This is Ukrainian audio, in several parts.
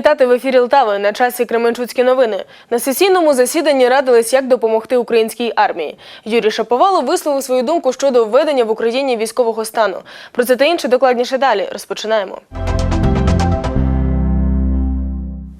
вітати в ефірі Лтави на часі Кременчуцькі новини. На сесійному засіданні радились, як допомогти українській армії. Юрій Шаповалов висловив свою думку щодо введення в Україні військового стану. Про це та інше докладніше далі. Розпочинаємо.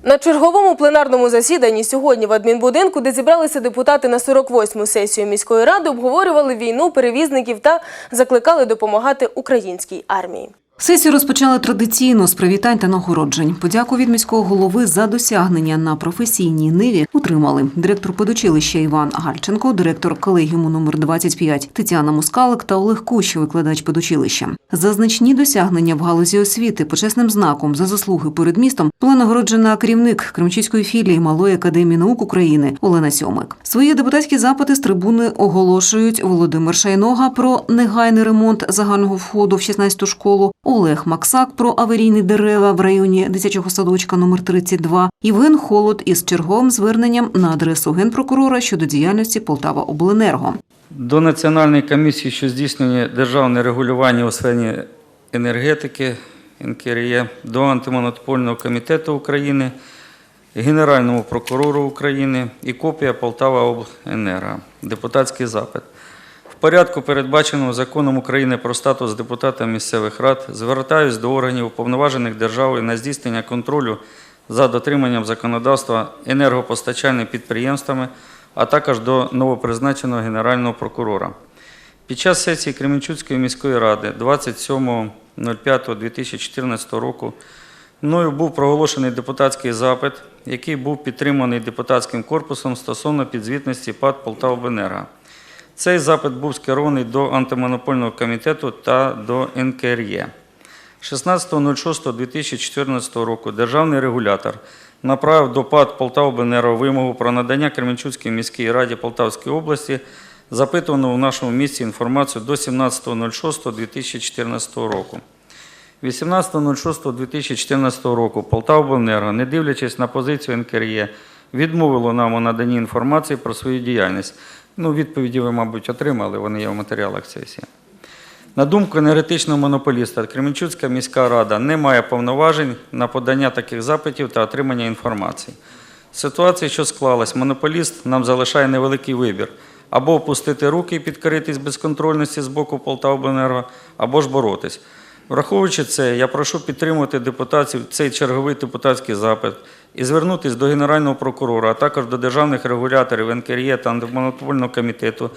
На черговому пленарному засіданні сьогодні в адмінбудинку, де зібралися депутати на 48-му сесію міської ради, обговорювали війну перевізників та закликали допомагати українській армії. Сесію розпочали традиційно з привітань та нагороджень. Подяку від міського голови за досягнення на професійній ниві отримали директор педучилища Іван Гальченко, директор колегіуму номер 25 Тетяна Мускалик та Олег Кущ, викладач педучилища. За значні досягнення в галузі освіти почесним знаком за заслуги перед містом була нагороджена керівник Кремчицької філії Малої академії наук України Олена Сьомик. Свої депутатські запити з трибуни оголошують Володимир Шайнога про негайний ремонт загального входу в 16-ту школу, Олег Максак про аварійні дерева в районі дитячого садочка номер 32, Євген Холод із черговим зверненням на адресу генпрокурора щодо діяльності Полтава Обленерго. До Національної комісії, що здійснює державне регулювання у сфері енергетики НКРЄ, до Антимонопольного комітету України, Генеральному прокурору України і копія Полтава Обленерго. Депутатський запит. Порядку, передбаченому законом України про статус депутата місцевих рад, звертаюсь до органів уповноважених державою на здійснення контролю за дотриманням законодавства енергопостачальними підприємствами, а також до новопризначеного Генерального прокурора. Під час сесії Кременчуцької міської ради 27.05.2014 року мною був проголошений депутатський запит, який був підтриманий депутатським корпусом стосовно підзвітності ПАД «Полтавобенерго». Цей запит був скерований до антимонопольного комітету та до НКРЄ. 16.06.2014 року державний регулятор направив до ПАД «Полтавобенерго» вимогу про надання Кременчуцькій міській раді Полтавської області запитувану в нашому місті інформацію до 17.06.2014 року. 18.06.2014 року Полтавобленерго, не дивлячись на позицію НКРЄ, відмовило нам у наданні інформації про свою діяльність. Ну, відповіді ви, мабуть, отримали, вони є в матеріалах сесії. На думку енергетичного монополіста, Кременчуцька міська рада не має повноважень на подання таких запитів та отримання інформації. Ситуація, що склалась, монополіст нам залишає невеликий вибір або опустити руки і підкоритись безконтрольності з боку Полтавобленерго, або ж боротись. Враховуючи це, я прошу підтримувати депутатів цей черговий депутатський запит і звернутися до Генерального прокурора, а також до державних регуляторів НКРЄ та Антимонопольного комітету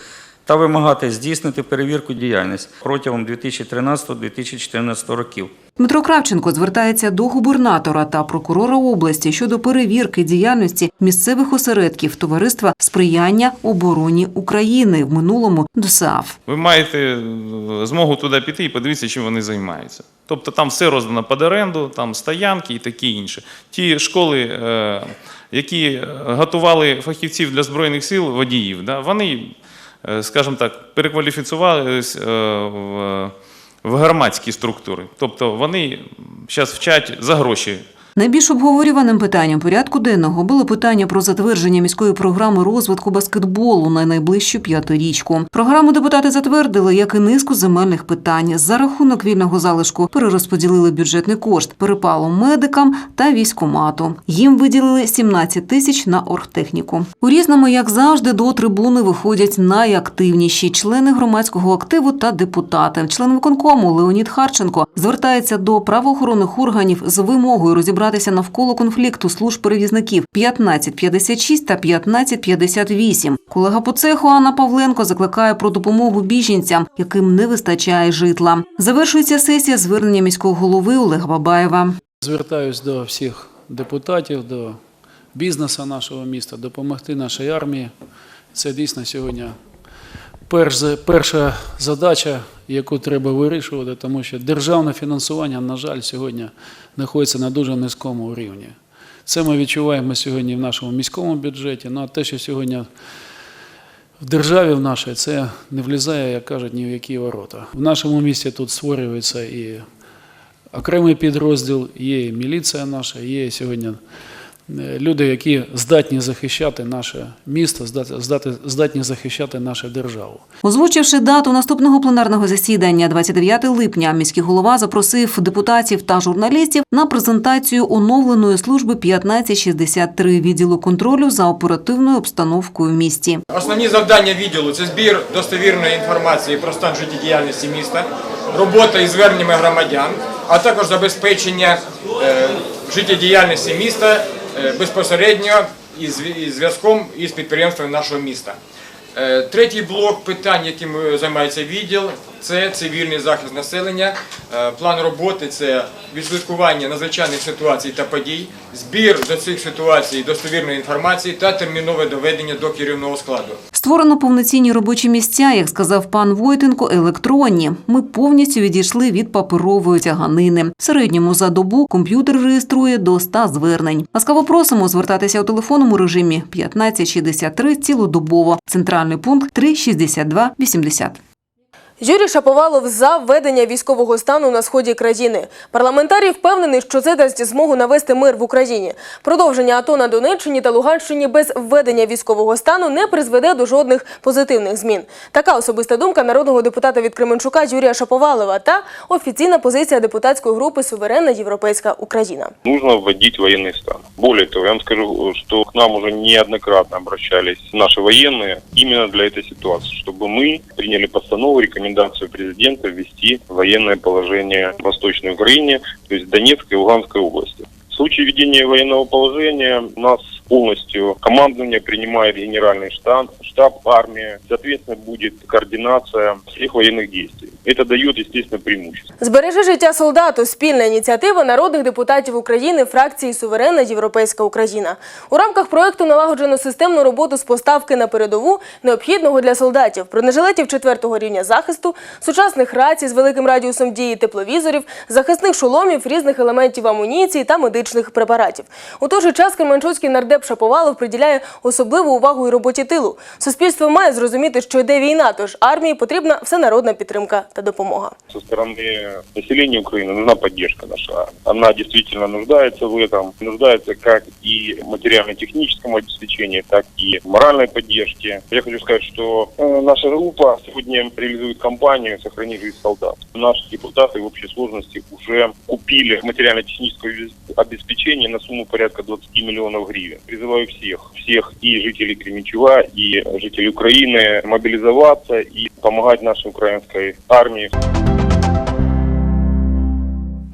та вимагати здійснити перевірку діяльності протягом 2013-2014 років. Дмитро Кравченко звертається до губернатора та прокурора області щодо перевірки діяльності місцевих осередків товариства сприяння обороні України в минулому ДОСААФ. Ви маєте змогу туди піти і подивитися, чим вони займаються. Тобто там все роздано під оренду, там стоянки і таке інше. Ті школи, е, які готували фахівців для Збройних сил, водіїв, да, вони, скажімо так, перекваліфікувалися в, в громадські структури. Тобто вони зараз вчать за гроші Найбільш обговорюваним питанням порядку денного було питання про затвердження міської програми розвитку баскетболу на найближчу п'ятирічку. Програму депутати затвердили, як і низку земельних питань. За рахунок вільного залишку перерозподілили бюджетний кошт перепалом медикам та військомату. Їм виділили 17 тисяч на оргтехніку. У різному, як завжди, до трибуни виходять найактивніші члени громадського активу та депутати. Член виконкому Леонід Харченко звертається до правоохоронних органів з вимогою розібратися навколо конфлікту служб перевізників 1556 та 1558. Колега по цеху Анна Павленко закликає про допомогу біженцям, яким не вистачає житла. Завершується сесія звернення міського голови Олега Бабаєва. Звертаюсь до всіх депутатів, до бізнесу нашого міста, допомогти нашій армії. Це дійсно сьогодні перш перша задача, яку треба вирішувати, тому що державне фінансування, на жаль, сьогодні знаходиться на дуже низькому рівні. Це ми відчуваємо сьогодні в нашому міському бюджеті. Ну а те, що сьогодні в державі в нашій, це не влізає, як кажуть, ні в які ворота. В нашому місті тут створюється і окремий підрозділ, є і міліція наша, є сьогодні люди, які здатні захищати наше місто, здат- здати- здатні захищати нашу державу. Озвучивши дату наступного пленарного засідання 29 липня, міський голова запросив депутатів та журналістів на презентацію оновленої служби 1563 відділу контролю за оперативною обстановкою в місті. Основні завдання відділу це збір достовірної інформації про стан життєдіяльності міста, робота із зверненнями громадян, а також забезпечення е, життєдіяльності міста е, безпосередньо із зв'язком із підприємствами нашого міста. Е, Третій блок питань, яким е, займається відділ, це цивільний захист населення. Е, План роботи це відслідкування надзвичайних ситуацій та подій, збір до цих ситуацій достовірної інформації та термінове доведення до керівного складу. Створено повноцінні робочі місця, як сказав пан Войтенко, електронні. Ми повністю відійшли від паперової тяганини. В середньому за добу комп'ютер реєструє до 100 звернень. Ласкаво просимо звертатися у телефонному режимі 1563 цілодобово. Центральний пункт 362 80. Юрій Шаповалов за введення військового стану на сході країни. Парламентарій впевнений, що це дасть змогу навести мир в Україні. Продовження АТО на Донеччині та Луганщині без введення військового стану не призведе до жодних позитивних змін. Така особиста думка народного депутата від Кременчука Юрія Шаповалова та офіційна позиція депутатської групи Суверенна Європейська Україна. нужно вводить военный стан. Более того, я вам скажу, что к нам уже неоднократно обращались наши военные именно для этой ситуации, чтобы мы приняли постанову, рекомендацию президента ввести военное положение в Восточной Украине, то есть Донецкой и Луганской области. В случае введения военного положения нас полностью командование принимает генеральный штаб, штаб армия. Соответственно, будет координация всех военных действий. Это дает, естественно, преимущество. Збережи життя солдату спільна ініціатива народних депутатів України фракції Суверенна Європейська Україна. У рамках проекту налагоджено системну роботу з поставки на передову необхідного для солдатів, бронежилетів четвертого рівня захисту, сучасних рацій з великим радіусом дії тепловізорів, захисних шоломів, різних елементів амуніції та медичних препаратів. У той же час Кременчуцький нардеп Шаповалов приділяє особливу увагу і роботі тилу. Суспільство має зрозуміти, що йде війна, тож армії потрібна всенародна підтримка та допомога. со стороны населения Украины нужна поддержка наша. Она действительно нуждается в этом. Нуждается как и в материально-техническом обеспечении, так и в моральной поддержке. Я хочу сказать, что э, наша группа сегодня реализует кампанию «Сохрани жизнь солдат». Наши депутаты в общей сложности уже купили материально-техническое обес- обеспечение на сумму порядка 20 миллионов гривен. Призываю всех, всех и жителей Кременчуга, и жителей Украины мобилизоваться и помогать нашей украинской армии.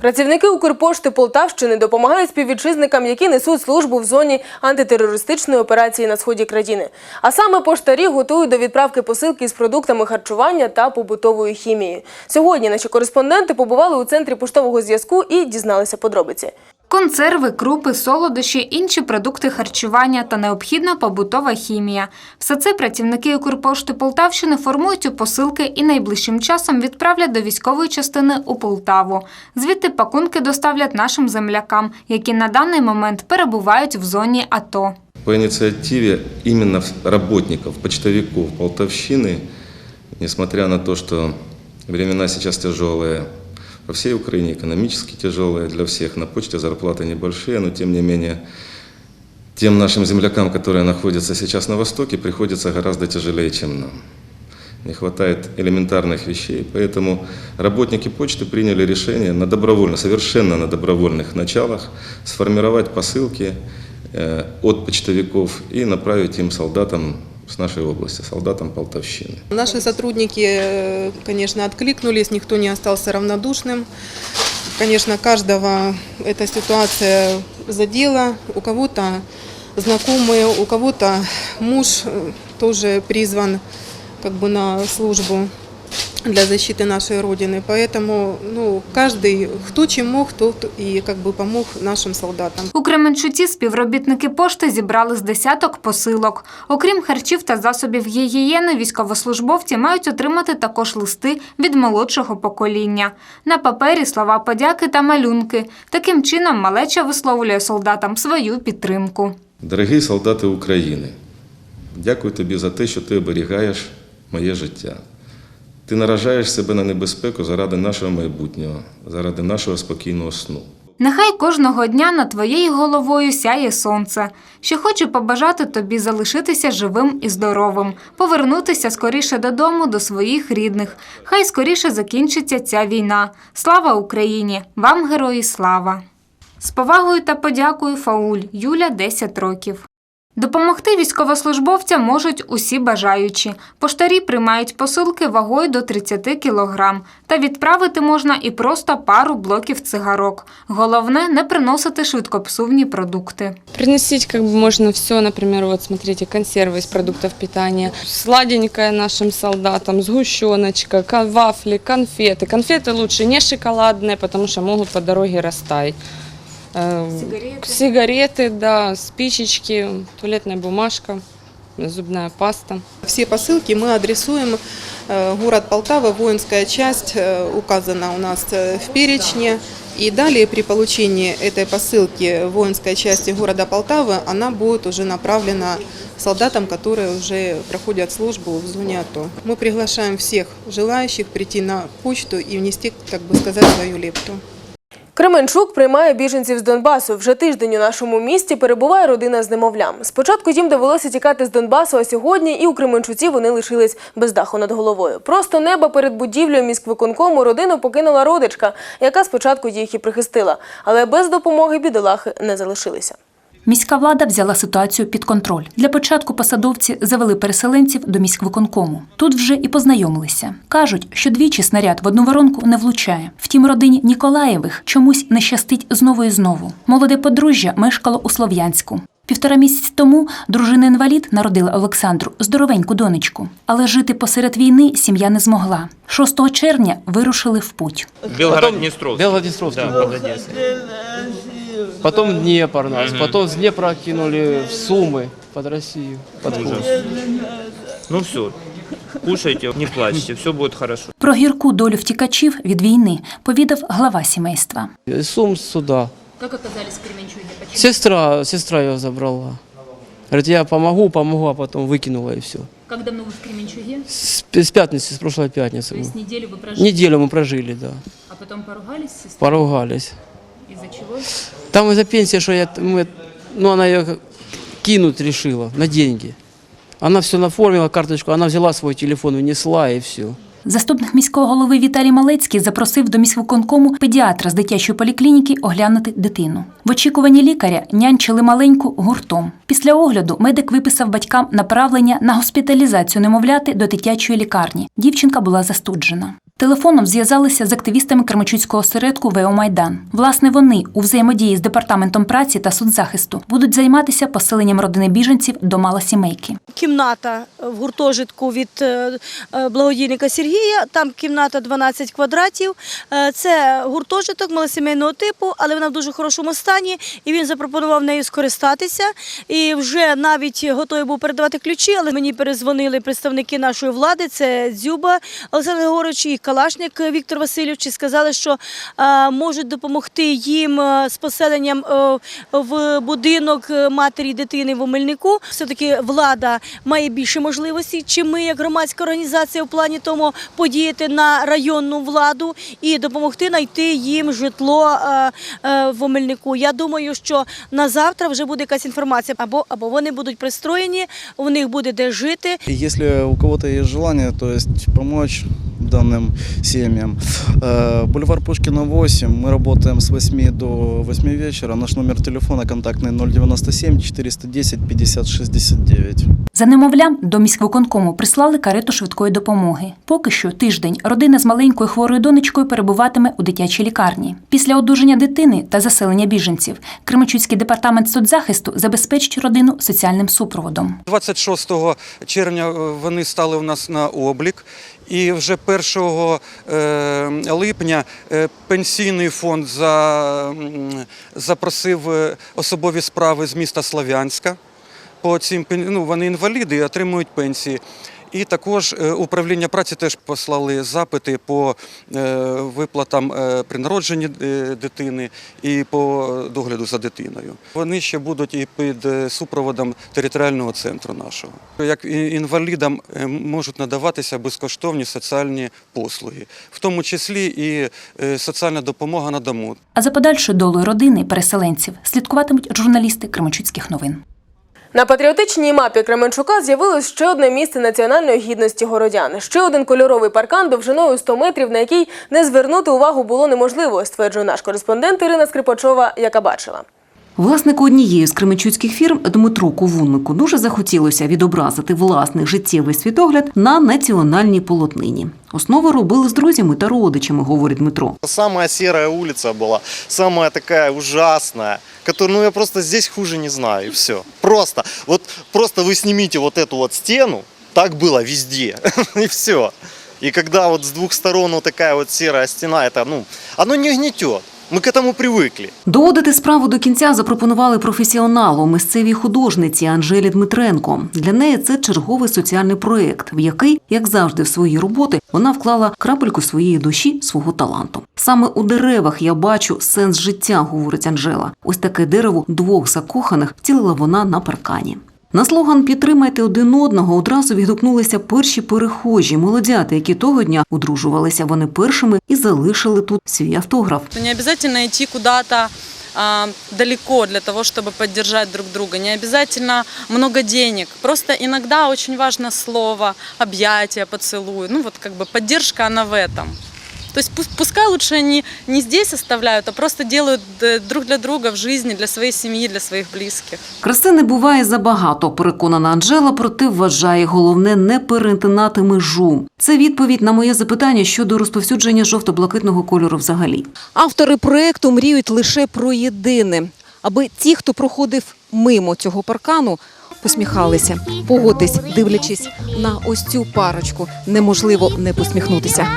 Працівники Укрпошти Полтавщини допомагають співвітчизникам, які несуть службу в зоні антитерористичної операції на сході країни. А саме поштарі готують до відправки посилки з продуктами харчування та побутовою хімією. Сьогодні наші кореспонденти побували у центрі поштового зв'язку і дізналися подробиці. Консерви, крупи, солодощі, інші продукти харчування та необхідна побутова хімія. Все це працівники Укрпошти Полтавщини формують у посилки і найближчим часом відправлять до військової частини у Полтаву. Звідти пакунки доставлять нашим землякам, які на даний момент перебувають в зоні АТО. По инициативе именно работников, почтовиков Полтавщины, несмотря на то, что времена сейчас тяжелые, по всей Украине экономически тяжелые для всех, на почте зарплаты небольшие, но тем не менее тем нашим землякам, которые находятся сейчас на Востоке, приходится гораздо тяжелее, чем нам. Не хватает элементарных вещей, поэтому работники почты приняли решение на добровольно, совершенно на добровольных началах сформировать посылки э, от почтовиков и направить им солдатам с нашей области, солдатам Полтавщины. Наши сотрудники, э, конечно, откликнулись, никто не остался равнодушным. Конечно, каждого эта ситуация задела. У кого-то знакомые, у кого-то муж э, тоже призван как бы на службу для защиты нашей Родины. Поэтому ну, каждый, кто чем мог, тот и как бы помог нашим солдатам. У Кременчуці співробітники пошти зібрали з десяток посилок. Окрім харчів та засобів гігієни, військовослужбовці мають отримати також листи від молодшого покоління. На папері слова подяки та малюнки. Таким чином малеча висловлює солдатам свою підтримку. Дорогі солдати України, дякую тобі за те, що ти оберігаєш моє життя. Ти наражаєш себе на небезпеку заради нашого майбутнього, заради нашого спокійного сну. Нехай кожного дня над твоєю головою сяє сонце. Ще хочу побажати тобі залишитися живим і здоровим, повернутися скоріше додому до своїх рідних. Хай скоріше закінчиться ця війна. Слава Україні! Вам герої слава! З повагою та подякою Фауль Юля 10 років. Допомогти військовослужбовцям можуть усі бажаючі. Поштарі приймають посилки вагою до 30 кг. Та відправити можна і просто пару блоків цигарок. Головне не приносити швидкопсувні продукти. Приносить как бы можно все, например, вот смотрите, консервы из продуктов питания, сладенькое нашим солдатам, сгущеночка, ка- вафли, конфеты. Конфеты лучше не шоколадные, потому что могут по дороге растаять. Сигареты. Сигареты, да, спичечки, туалетная бумажка, зубная паста. Все посылки мы адресуем э, город Полтава, воинская часть э, указана у нас э, в перечне. И далее при получении этой посылки воинской части города Полтавы она будет уже направлена солдатам, которые уже проходят службу в зоне АТО. Мы приглашаем всех желающих прийти на почту и внести, так бы сказать, свою лепту. Кременчук приймає біженців з Донбасу. Вже тиждень у нашому місті перебуває родина з немовлям. Спочатку їм довелося тікати з Донбасу, а сьогодні і у Кременчуці вони лишились без даху над головою. Просто неба перед будівлею міськвиконкому родину покинула родичка, яка спочатку їх і прихистила. Але без допомоги бідолахи не залишилися. Міська влада взяла ситуацію під контроль. Для початку посадовці завели переселенців до міськвиконкому. Тут вже і познайомилися. Кажуть, що двічі снаряд в одну воронку не влучає. Втім, родині Ніколаєвих чомусь не щастить знову і знову. Молоде подружжя мешкало у Слов'янську. Півтора місяці тому дружина-інвалід народила Олександру здоровеньку донечку. Але жити посеред війни сім'я не змогла. 6 червня вирушили в путь. Белгород-Днестровский. Белгород-Днестровский. Да Потом Днепр нас, потом с Днепра кинули в Сумы под Россию. Под Ужас. Курск. Ну все, кушайте, не плачьте, все будет хорошо. Про гірку долю втікачів від війни повідав глава сімейства. Из Сум сюда. Як оказались в Кременчуге? Сестра, сестра ее забрала. Говорит, я помогу, помогу, а потом выкинула и все. Как давно вы в Кременчуге? С, с пятницы, с прошлой пятницы. мы. неделю вы Неделю мы прожили, да. а потом поругались с сестрой? Поругались. Чего? Там из-за пенсии, что я, мы, ну она ее кинуть решила на деньги. Она все наформила, карточку, она взяла свой телефон, унесла и все. Заступник міського голови Віталій Малецький запросив до міськвиконкому педіатра з дитячої поліклініки оглянути дитину. В очікуванні лікаря нянчили маленьку гуртом. Після огляду медик виписав батькам направлення на госпіталізацію немовляти до дитячої лікарні. Дівчинка була застуджена. Телефоном зв'язалися з активістами Кременчуцького осередку ВО Майдан. Власне, вони у взаємодії з департаментом праці та соцзахисту будуть займатися поселенням родини біженців до малосімейки. кімната в гуртожитку від е, е, благодійника Сергія. Там кімната 12 квадратів. Е, Це гуртожиток малосімейного типу, але вона в дуже хорошому стані. І він запропонував нею скористатися. І вже навіть готовий був передавати ключі, але мені перезвонили представники нашої влади. Це Дзюба Олександр Григорович і Калашник Віктор Васильович. І сказали, що е, можуть допомогти їм е, з поселенням е, в будинок е, матері дитини в Омельнику. Все-таки влада має більше можливостей, чим ми, як громадська організація, в плані тому подіяти на районну владу і допомогти знайти їм житло е, е, в Омельнику. Я думаю, що на завтра вже буде якась інформація, або, або вони будуть пристроєні, у них буде де жити. Если у кого-то есть желание, то есть данным семьям. Э, Бульвар Пушкина 8. Мы работаем с 8 до 8 вечера. Наш номер телефона контактный 097 410 50 69. За немовлям до міськвиконкому прислали карету швидкої допомоги. Поки що тиждень родина з маленькою хворою донечкою перебуватиме у дитячій лікарні. Після одужання дитини та заселення біженців Кременчуцький департамент соцзахисту забезпечить родину соціальним супроводом. 26 червня е, вони стали у нас на облік. і вже 1 е, липня е, пенсійний фонд за- запросив е, особові справи з міста Слов'янська. По цим ну, вони інваліди і отримують пенсії. І також е, управління праці теж послали запити по е, виплатам е, при народженні дитини і по догляду за дитиною. Вони ще будуть і під супроводом територіального центру нашого. Як інвалідам можуть надаватися безкоштовні соціальні послуги, в тому числі і соціальна допомога на дому. А за подальшою долею родини переселенців слідкуватимуть журналісти Кременчуцьких новин. На патріотичній мапі Кременчука з'явилось ще одне місце національної гідності городян. Ще один кольоровий паркан довжиною 100 метрів, на який не звернути увагу було неможливо, стверджує наш кореспондент Ірина Скрипачова, яка бачила. Власнику однієї з кременчуцьких фірм Дмитру Ковуннику дуже захотілося відобразити власний життєвий світогляд на національній полотнині. Основу робили з друзями та родичами, говорить Дмитро. Самая серая улица была, самая такая ужасная, которую, ну я просто здесь хуже не знаю, и все. Просто, вот просто вы снимите вот эту вот стену, так было везде, и все. И когда вот с двух сторон вот такая вот серая стена, это, ну, оно не гнетет. Мы к этому привыкли. Доводити справу до кінця запропонували професіоналу, місцевій художниці Анжелі Дмитренко. Для неї це черговий соціальний проєкт, в який, як завжди, в свої роботи вона вклала крапельку своєї душі, свого таланту. Саме у деревах я бачу сенс життя, говорить Анжела. Ось таке дерево двох закоханих втілила вона на паркані. На слоган Підтримайте один одного одразу відгукнулися перші перехожі, молодята, які того дня одружувалися. Вони першими і залишили тут свій автограф. Не обязательно идти куда-то а, далеко для того, чтобы поддержать друг друга. Не обязательно много денег. Просто иногда очень важно слово, объятие, поцелуй. Ну вот как бы поддержка она в этом. То есть пу- пускай лучше они не здесь оставляют, а просто делают э, друг для друга в жизни, для своей семьи, для своих близких. Краси не буває забагато, переконана Анжела, проте вважає головне не перетинати межу. Це відповідь на моє запитання щодо розповсюдження жовто-блакитного кольору взагалі. Автори проекту мріють лише про єдине, аби ті, хто проходив мимо цього паркану, посміхалися. Погодись, дивлячись на ось цю парочку, неможливо не посміхнутися.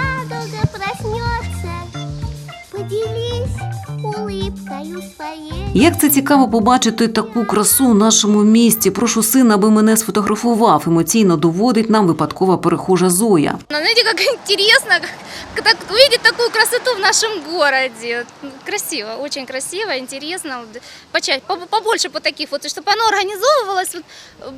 欢迎。Як це цікаво побачити таку красу в нашому місті. Прошу сина, аби мене сфотографував. Емоційно доводить нам випадкова перехожа Зоя. Знаете, как интересно как- так, увидеть такую красоту в нашем городе. Красиво, очень красиво, интересно. Вот Поча- по- Побольше вот таких вот, и чтобы оно организовывалось вот,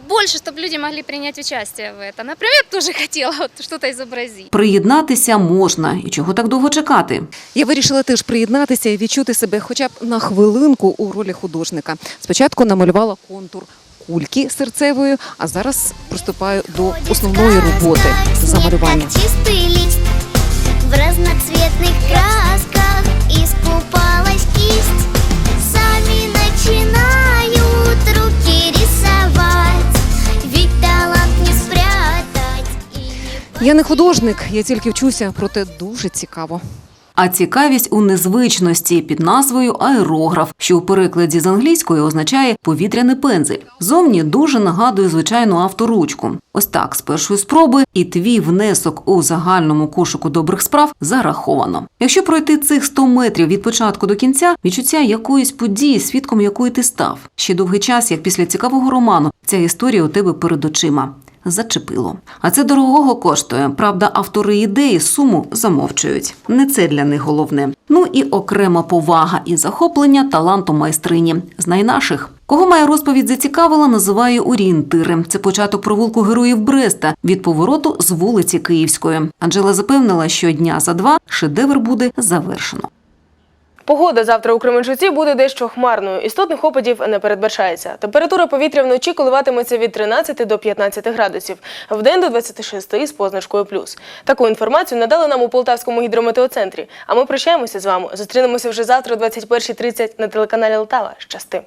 больше, чтобы люди могли принять участие в этом. Например, я бы тоже хотела вот что-то изобразить. Приєднатися можна. І чого так довго чекати? Я вирішила теж приєднатися і відчути себе хоча б на хвилинку у ролі художника. Спочатку намалювала контур кульки серцевої, а зараз приступаю до основної роботи замалювання. В разноцветных красках искупалась кисть. Сами начинают руки рисовать, ведь талант не спрятать. Я не художник, я тільки вчуся, проте дуже цікаво. А цікавість у незвичності під назвою аерограф, що у перекладі з англійської означає повітряний пензель. Зовні дуже нагадує звичайну авторучку. Ось так з першої спроби і твій внесок у загальному кошику добрих справ зараховано. Якщо пройти цих 100 метрів від початку до кінця, відчуття якоїсь події, свідком якої ти став. Ще довгий час, як після цікавого роману, ця історія у тебе перед очима. Зачепило. А це дорогого коштує. Правда, автори ідеї суму замовчують. Не це для них головне. Ну і окрема повага і захоплення талантом майстрині. Знай наших. Кого моя розповідь зацікавила, називає орієнтири. Це початок провулку героїв Бреста від повороту з вулиці Київської. Анжела запевнила, що дня за два шедевр буде завершено. Погода завтра у Кременчуці буде дещо хмарною. Істотних опадів не передбачається. Температура повітря вночі коливатиметься від 13 до 15 градусів, в день до 26 з позначкою плюс. Таку інформацію надали нам у Полтавському гідрометеоцентрі. А ми прощаємося з вами. Зустрінемося вже завтра о 21.30 на телеканалі Лтава. Щасти!